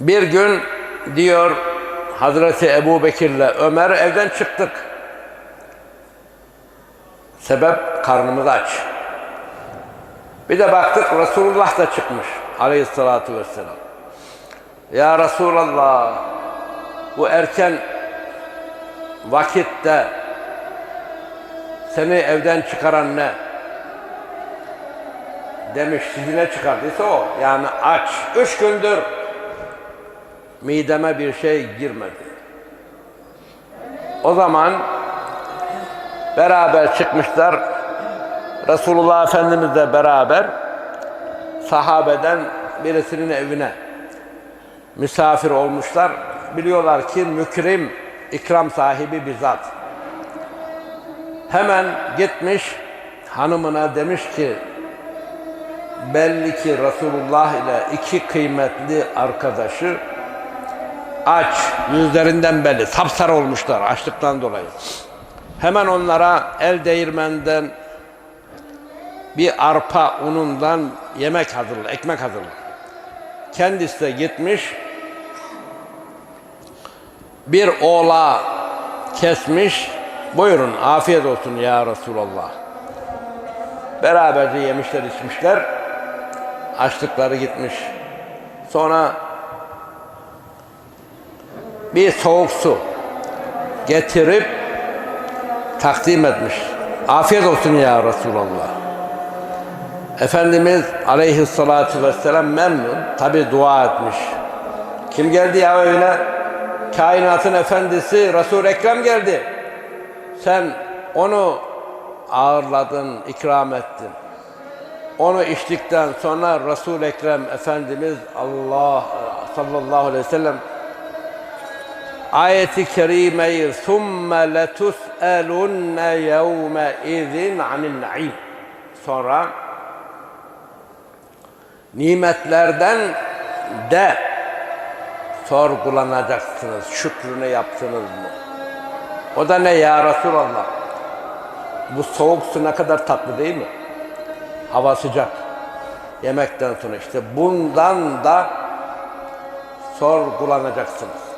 Bir gün diyor Hazreti Ebu Bekir'le Ömer evden çıktık. Sebep karnımız aç. Bir de baktık Resulullah da çıkmış aleyhissalatu vesselam. Ya Resulallah bu erken vakitte seni evden çıkaran ne? Demiş sizi ne çıkardıysa o. Yani aç. Üç gündür mideme bir şey girmedi. O zaman beraber çıkmışlar. Resulullah Efendimizle beraber sahabeden birisinin evine misafir olmuşlar. Biliyorlar ki mükrim, ikram sahibi bir zat. Hemen gitmiş hanımına demiş ki belli ki Resulullah ile iki kıymetli arkadaşı aç, yüzlerinden belli, sapsarı olmuşlar açlıktan dolayı. Hemen onlara el değirmenden bir arpa unundan yemek hazırla, ekmek hazırla. Kendisi de gitmiş, bir oğla kesmiş, buyurun afiyet olsun ya Resulallah. Beraberce yemişler içmişler, açlıkları gitmiş. Sonra bir soğuk su getirip takdim etmiş. Afiyet olsun ya Resulallah. Efendimiz aleyhissalatu vesselam memnun. Tabi dua etmiş. Kim geldi ya evine? Kainatın efendisi Resul-i Ekrem geldi. Sen onu ağırladın, ikram ettin. Onu içtikten sonra Resul-i Ekrem Efendimiz Allah sallallahu aleyhi ve sellem ayeti kerimeyi ثُمَّ لَتُسْأَلُنَّ يَوْمَ اِذٍ عَنِ النَّعِيمِ Sonra nimetlerden de sorgulanacaksınız. Şükrünü yaptınız mı? O da ne ya Resulallah? Bu soğuk su ne kadar tatlı değil mi? Hava sıcak. Yemekten sonra işte bundan da sorgulanacaksınız.